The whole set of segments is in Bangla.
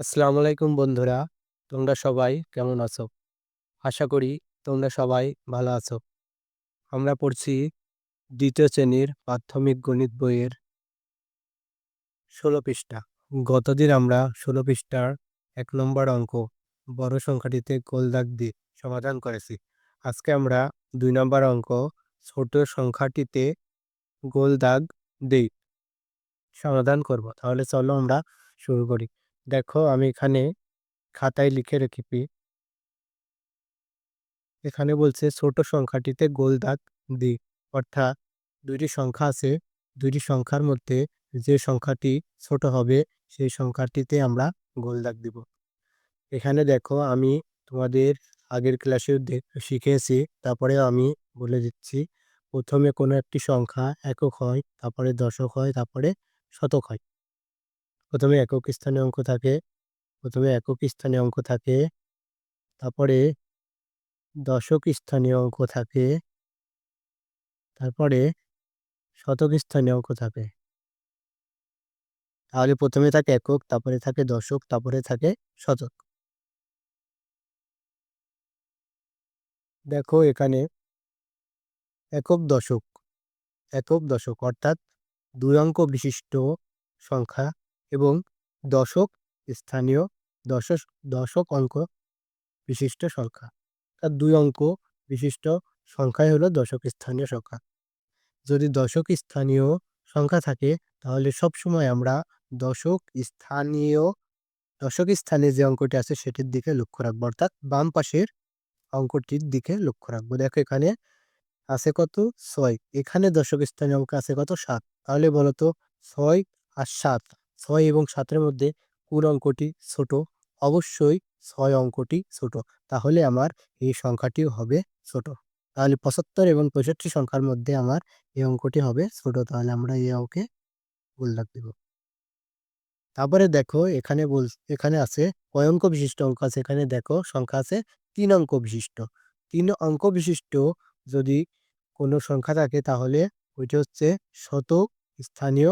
আসসালামু আলাইকুম বন্ধুরা, তোমরা সবাই কেমন আছো? আশা করি তোমরা সবাই ভালো আছো। আমরা পড়ছি দ্বিতীয় শ্রেণির প্রাথমিক গণিত বইয়ের ষোলো পৃষ্ঠা। গতদিন আমরা ষোলো পৃষ্ঠার এক নম্বর অঙ্ক বড় সংখ্যাটিতে গোল দাগ দিয়ে সমাধান করেছি। আজকে আমরা দুই নম্বর অঙ্ক ছোট সংখ্যাটিতে গোল দাগ দিই সমাধান করব। তাহলে চলো আমরা শুরু করি। দেখো, আমি এখানে খাতায় লিখে রেখেছি এখানে বলছে, ছোট সংখ্যাটিতে গোল দাগ দি। অর্থাৎ দুইটি সংখ্যা আছে, দুইটি সংখ্যার মধ্যে যে সংখ্যাটি ছোট হবে, সেই সংখ্যাটিতে আমরা গোল দাগ দিব। এখানে দেখো, আমি তোমাদের আগের ক্লাসে শিখেছি তারপরে আমি বলে দিচ্ছি, প্রথমে কোনো একটি সংখ্যা একক হয়, তারপরে দশক হয়, তারপরে শতক হয়। প্রথমে একক স্থানে অঙ্ক থাকে, প্রথমে একক স্থানে অঙ্ক থাকে, তারপরে দশক স্থানীয় অঙ্ক থাকে, তারপরে শতক স্থানীয় অঙ্ক থাকে। তাহলে প্রথমে থাকে একক, তারপরে থাকে দশক, তারপরে থাকে শতক। দেখো এখানে একক দশক একক দশক অর্থাৎ দুই অঙ্ক বিশিষ্ট সংখ্যা এবং দশক স্থানীয় দশক দশক অঙ্ক বিশিষ্ট সংখ্যা। তার দুই অঙ্ক বিশিষ্ট সংখ্যাই হলো দশক স্থানীয় সংখ্যা। যদি দশক স্থানীয় সংখ্যা থাকে, তাহলে সব সময় আমরা দশক স্থানীয়, দশক স্থানে যে অঙ্কটি আছে সেটির দিকে লক্ষ্য রাখব। অর্থাৎ বাম পাশের অঙ্কটির দিকে লক্ষ্য রাখব। দেখো এখানে আছে কত? ছয়। এখানে দশক স্থানীয় অঙ্ক আছে কত? সাত। তাহলে বলতো ছয় আর সাত। ছয় এবং সাতের মধ্যে কোন অঙ্কটি ছোট। অবশ্যই ছয় অঙ্কটি ছোট। তাহলে আমার এই সংখ্যাটিও হবে ছোট। তাহলে পঁচাত্তর এবং পঁয়ষট্টি সংখ্যার মধ্যে আমার এই অঙ্কটি হবে ছোট। তাহলে আমরা এই অঙ্কে উল্লেখ দেব। তারপরে দেখো এখানে বল, এখানে আছে কয় অঙ্ক বিশিষ্ট অঙ্ক আছে? এখানে দেখো সংখ্যা আছে তিন অঙ্ক বিশিষ্ট। তিন অঙ্ক বিশিষ্ট যদি কোনো সংখ্যা থাকে তাহলে ওইটা হচ্ছে শতক স্থানীয়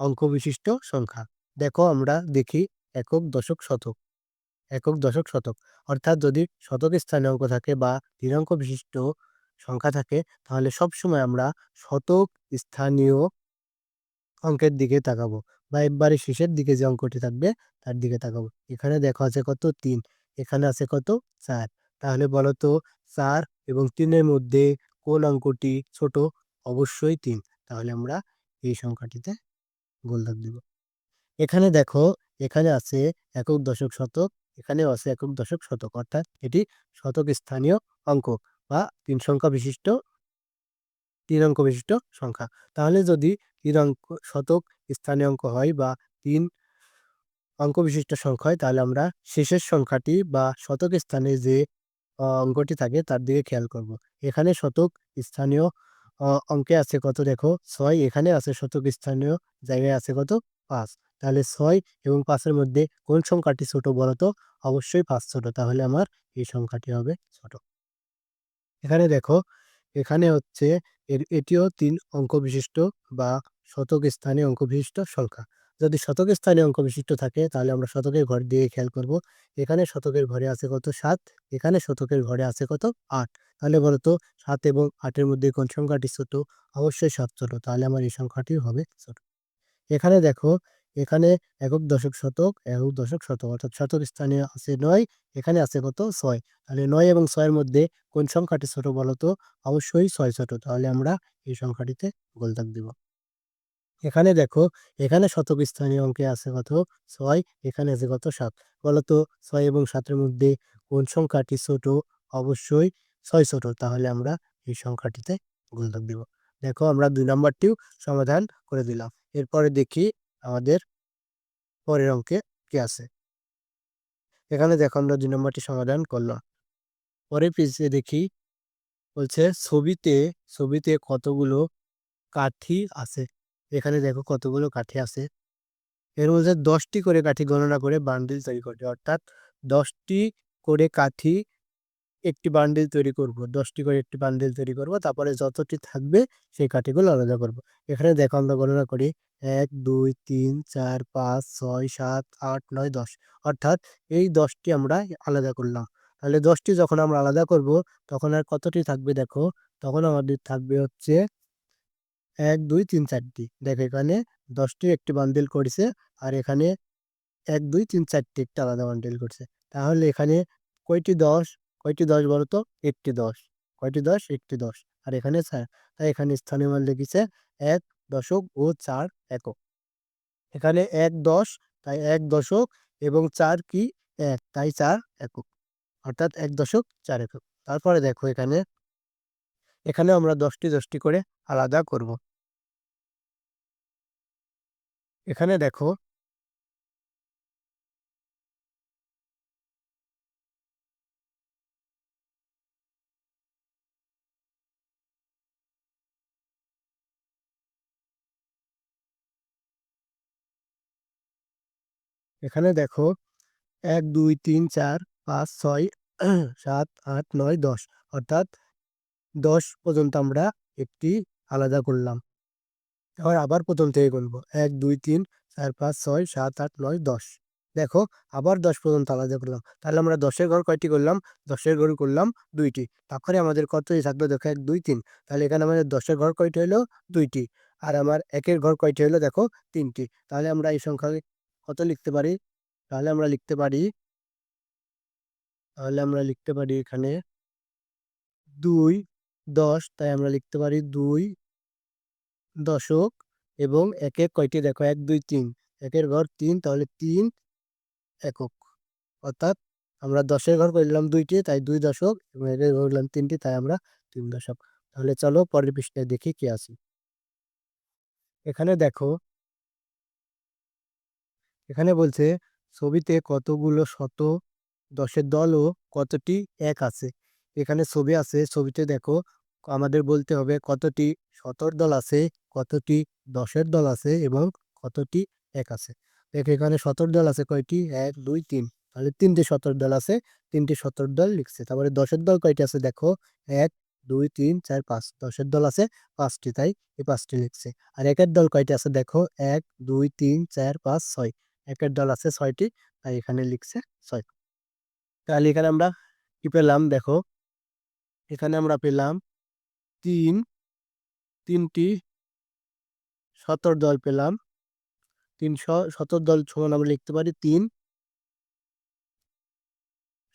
অঙ্ক বিশিষ্ট সংখ্যা। দেখো আমরা দেখি একক, দশক, শতক। একক, দশক, শতক। অর্থাৎ যদি শতক স্থানে অঙ্ক থাকে বা তিন বিশিষ্ট সংখ্যা থাকে, তাহলে সব সময় আমরা শতক স্থানীয় অঙ্কের দিকে তাকাবো বা একবারে শেষের দিকে যে অঙ্কটি থাকবে, তার দিকে তাকাবো। এখানে দেখা আছে কত? তিন। এখানে আছে কত? চার। তাহলে বলো তো, চার এবং তিনের মধ্যে কোন অঙ্কটি ছোট? অবশ্যই তিন। তাহলে আমরা এই সংখ্যাটিতে গোল দাগ দিব। এখানে দেখো, এখানে আছে একক দশক শতক, এখানেও আছে একক দশক শতক। অর্থাৎ এটি শতক স্থানীয় অঙ্ক বা তিন সংখ্যা বিশিষ্ট, তিন অঙ্ক বিশিষ্ট সংখ্যা। তাহলে যদি তিন অঙ্ক শতক স্থানীয় অঙ্ক হয় বা তিন অঙ্ক বিশিষ্ট সংখ্যা হয়, তাহলে আমরা শেষের সংখ্যাটি বা শতক স্থানে যে অঙ্কটি থাকে, তার দিকে খেয়াল করব। এখানে শতক স্থানীয় অঙ্কে আছে কত? দেখো, ছয় এখানে আছে শতক স্থানীয় জায়গায় আছে কত? পাঁচ। তাহলে ছয় এবং পাঁচের মধ্যে কোন সংখ্যাটি ছোট তো অবশ্যই পাঁচ ছোট। তাহলে আমার এই সংখ্যাটি হবে ছোট। এখানে দেখো, এখানে হচ্ছে এটিও তিন অঙ্ক বিশিষ্ট বা শতক স্থানীয় অঙ্ক বিশিষ্ট সংখ্যা। যদি শতক স্থানে অঙ্ক বিশিষ্ট থাকে, তাহলে আমরা শতকের ঘর দিয়ে খেয়াল করব। এখানে শতকের ঘরে আছে কত? সাত। এখানে শতকের ঘরে আছে কত? আট। তাহলে বলতো, সাত এবং আটের মধ্যে কোন সংখ্যাটি ছোট? অবশ্যই সাত ছোট। তাহলে আমার এই সংখ্যাটি হবে ছোট। এখানে দেখো, এখানে একক দশক শতক, একক দশক শতক, অর্থাৎ শতক স্থানে আছে নয়, এখানে আছে কত? ছয়। তাহলে নয় এবং ছয়ের মধ্যে কোন সংখ্যাটি ছোট বলতো? অবশ্যই ছয় ছোট। তাহলে আমরা এই সংখ্যাটিতে গোল দাগ দিব। এখানে দেখো, এখানে শতক স্থানীয় অঙ্কে আছে কত? ছয়, এখানে আছে কত? সাত। বলতো ছয় এবং সাতের মধ্যে কোন সংখ্যাটি ছোট? অবশ্যই ছয় ছোট। তাহলে আমরা এই সংখ্যাটিতে গোল দাগ দিব। দেখো, আমরা দুই নম্বরটিও সমাধান করে দিলাম। এরপরে দেখি আমাদের পরের অঙ্কে কি আছে। এখানে দেখো, আমরা দুই নম্বরটি সমাধান করলাম। পরে পিছিয়ে দেখি, বলছে ছবিতে ছবিতে কতগুলো কাঠি আছে? এখানে দেখো কতগুলো কাঠি আছে। এর মধ্যে দশটি করে কাঠি গণনা করে বান্ডিল তৈরি করতে অর্থাৎ দশটি করে কাঠি একটি বান্ডিল তৈরি করব। দশটি করে একটি বান্ডিল তৈরি করব। তারপরে যতটি থাকবে সেই কাঠিগুলো আলাদা করব। এখানে দেখো আমরা গণনা করি এক, দুই, তিন, চার, পাঁচ, ছয়, সাত, আট, নয়, দশ। অর্থাৎ এই দশটি আমরা আলাদা করলাম। তাহলে দশটি যখন আমরা আলাদা করব, তখন আর কতটি থাকবে দেখো? তখন আমাদের থাকবে হচ্ছে এক, দুই, তিন চারটি দেখো, এখানে দশটি একটি বান্ডিল করেছে আর এখানে এক, দুই, তিন চারটি একটা আলাদা বান্ডিল করছে। তাহলে এখানে কয়টি দশ? কয়টি দশ বলো তো? একটি দশ। কয়টি দশ? একটি দশ। আর এখানে তাই এখানে স্থানীয় মান লিখেছে এক দশক ও চার একক। এখানে এক দশ, তাই এক দশক এবং চার কি এক, তাই চার একক। অর্থাৎ এক দশক চার একক। তারপরে দেখো এখানে এখানে আমরা দশটি দশটি করে আলাদা করব। এখানে দেখো এখানে দেখো এক, দুই, তিন, চার, পাঁচ, ছয়, সাত, আট, নয়, দশ। অর্থাৎ দশ পর্যন্ত আমরা একটি আলাদা করলাম। এবার আবার প্রথম থেকে গুনবো। এক, দুই, তিন, চার, পাঁচ, ছয়, সাত, আট, নয়, দশ। দেখো, আবার দশ পর্যন্ত আলাদা করলাম। তাহলে আমরা দশের ঘর কয়টি করলাম? দশের ঘর করলাম দুইটি। তারপরে আমাদের কতটি থাকল? দেখো, এক, দুই, তিন। তাহলে এখানে আমাদের দশের ঘর কয়টি হলো? দুইটি। আর আমার একের ঘর কয়টি হলো? দেখো, তিনটি। তাহলে আমরা এই সংখ্যা কত লিখতে পারি? তাহলে আমরা লিখতে পারি, তাহলে আমরা লিখতে পারি এখানে দুই, দশ। তাই আমরা লিখতে পারি দুই দশক এবং একে কয়টি? দেখো, এক, দুই, তিন। একের ঘর তিন, তাহলে তিন একক। অর্থাৎ আমরা দশের ঘর করলাম দুইটি, তাই দুই দশক এবং একের ঘর করলাম তিনটি, তাই আমরা তিন দশক। তাহলে চলো পরের পৃষ্ঠায় দেখি কি আছে। এখানে দেখো, এখানে বলছে, ছবিতে কতগুলো শত দশের দল ও কতটি এক আছে? এখানে ছবি আছে, ছবিতে দেখো আমাদের বলতে হবে কতটি শতর দল আছে, কতটি দশের দল আছে এবং কতটি এক আছে। দেখো, এখানে শতর দল আছে কয়টি? এক, দুই, তিন। তাহলে তিনটি শতর দল আছে, তিনটি শতর দল লিখছে। তারপরে দশের দল কয়টি আছে দেখো? এক, দুই, তিন, চার, পাঁচ। দশের দল আছে পাঁচটি, তাই এই পাঁচটি লিখছে। আর একের দল কয়টি আছে দেখো? এক, দুই, তিন, চার, পাঁচ, ছয়। একের দল আছে ছয়টি, তাই এখানে লিখছে ছয়। তাহলে এখানে আমরা কি পেলাম দেখো? এখানে আমরা পেলাম তিন, তিনটি শতর দল পেলাম। তিনশো শতর দল সমান আমরা লিখতে পারি তিন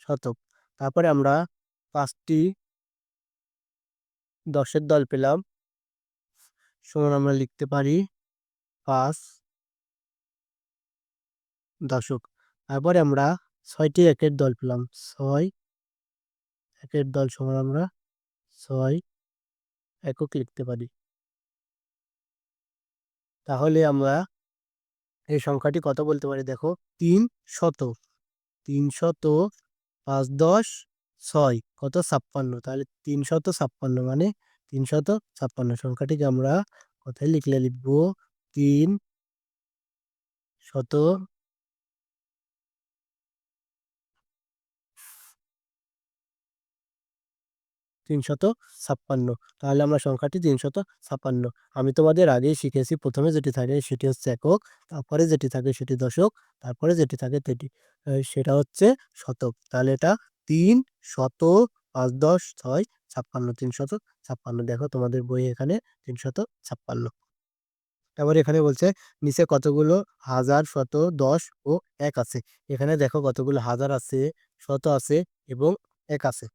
শতক। তারপরে আমরা পাঁচটি দশের দল পেলাম। সমান আমরা লিখতে পারি পাঁচ দশক। তারপরে আমরা ছয়টি একের দল পেলাম। ছয় একের দল সমান আমরা ছয় একক লিখতে পারি। তাহলে আমরা এই সংখ্যাটি কত বলতে পারি? দেখো, তিন শত। তিন শত পাঁচ দশ ছয়, কত ছাপ্পান্ন? তাহলে তিন শত ছাপ্পান্ন মানে তিন শত ছাপ্পান্ন। সংখ্যাটিকে আমরা কোথায় লিখলে লিখব? তিন শত তিনশত ছাপ্পান্ন। তাহলে আমরা সংখ্যাটি তিনশত ছাপ্পান্ন। আমি তোমাদের আগেই শিখেছি প্রথমে যেটি থাকে সেটি হচ্ছে একক, তারপরে যেটি থাকে সেটি দশক, তারপরে যেটি থাকে সেটি সেটা হচ্ছে শতক। তাহলে এটা তিন শত পাঁচ দশ ছয় ছাপ্পান্ন, তিনশত ছাপ্পান্ন। দেখো তোমাদের বই এখানে তিনশত ছাপ্পান্ন। তারপরে এখানে বলছে, নিচে কতগুলো? হাজার, শত, দশ ও এক আছে। এখানে দেখো কতগুলো হাজার আছে, শত আছে এবং এক আছে।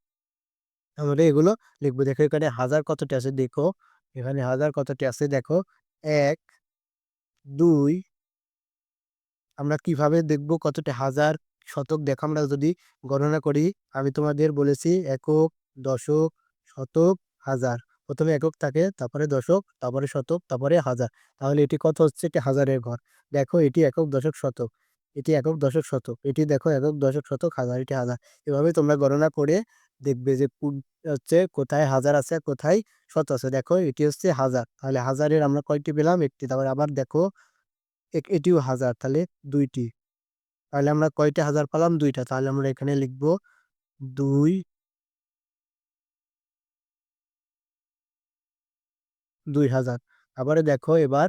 আমরা এগুলো লিখব। দেখো এখানে হাজার কতটি আছে? দেখো, এখানে হাজার কতটি আছে? দেখো, এক, দুই, আমরা কীভাবে দেখব কতটি? হাজার শতক। দেখো, আমরা যদি গণনা করি, আমি তোমাদের বলেছি একক, দশক, শতক, হাজার। প্রথমে একক থাকে, তারপরে দশক, তারপরে শতক, তারপরে হাজার। তাহলে এটি কত হচ্ছে? এটি হাজারের ঘর। দেখো, এটি একক, দশক, শতক। এটি একক, দশক, শতক। এটি দেখো, একক, দশক, শতক, হাজার। এটি হাজার। এভাবে তোমরা গণনা করে দেখবে যে হচ্ছে কোথায় হাজার আছে, কোথায় শত আছে। দেখো এটি হচ্ছে হাজার। তাহলে হাজারের আমরা কয়টি পেলাম? একটি। তারপরে আবার দেখো এটিও হাজার। তাহলে দুইটি। তাহলে আমরা কয়টা হাজার পেলাম? দুইটা। তাহলে আমরা এখানে লিখব দুই দুই হাজার। তারপরে দেখো এবার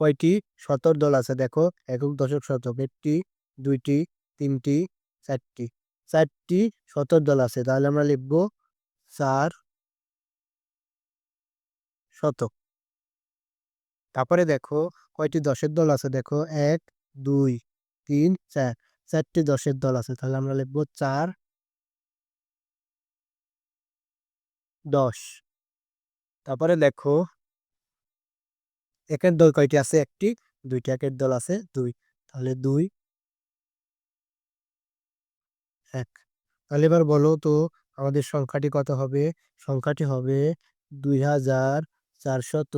কয়টি? শতর দল আছে। দেখো একক দশক শতক। একটি, দুইটি, তিনটি, চারটি। চারটি শতক দল আছে। তাহলে আমরা লিখব চার শতক। তারপরে দেখো কয়টি দশের দল আছে? দেখো এক, দুই, তিন, চার। চারটি দশের দল আছে। তাহলে আমরা লিখব চার দশ। তারপরে দেখো একের দল কয়টি আছে? একটি, দুইটি একের দল আছে? দুই। তাহলে দুই এক। তাহলে এবার বলো তো, আমাদের সংখ্যাটি কত হবে? সংখ্যাটি হবে দুই হাজার চারশত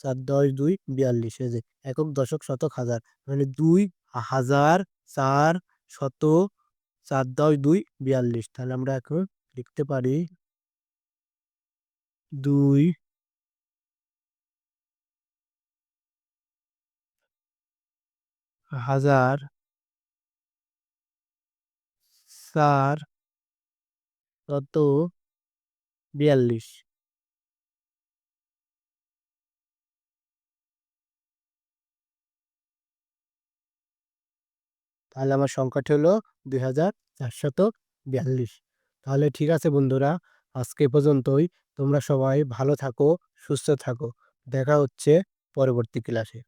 চার দশ দুই বিয়াল্লিশ। এই যে একক দশক শতক হাজার। মানে দুই হাজার চার শত চার দশ দুই বিয়াল্লিশ। তাহলে আমরা এখন লিখতে পারি দুই হাজার চার শত বিয়াল্লিশ। তাহলে আমার সংখ্যাটি হলো দুই হাজার চারশত বিয়াল্লিশ। তাহলে ঠিক আছে বন্ধুরা, আজকে পর্যন্তই। তোমরা সবাই ভালো থাকো, সুস্থ থাকো। দেখা হচ্ছে পরবর্তী ক্লাসে।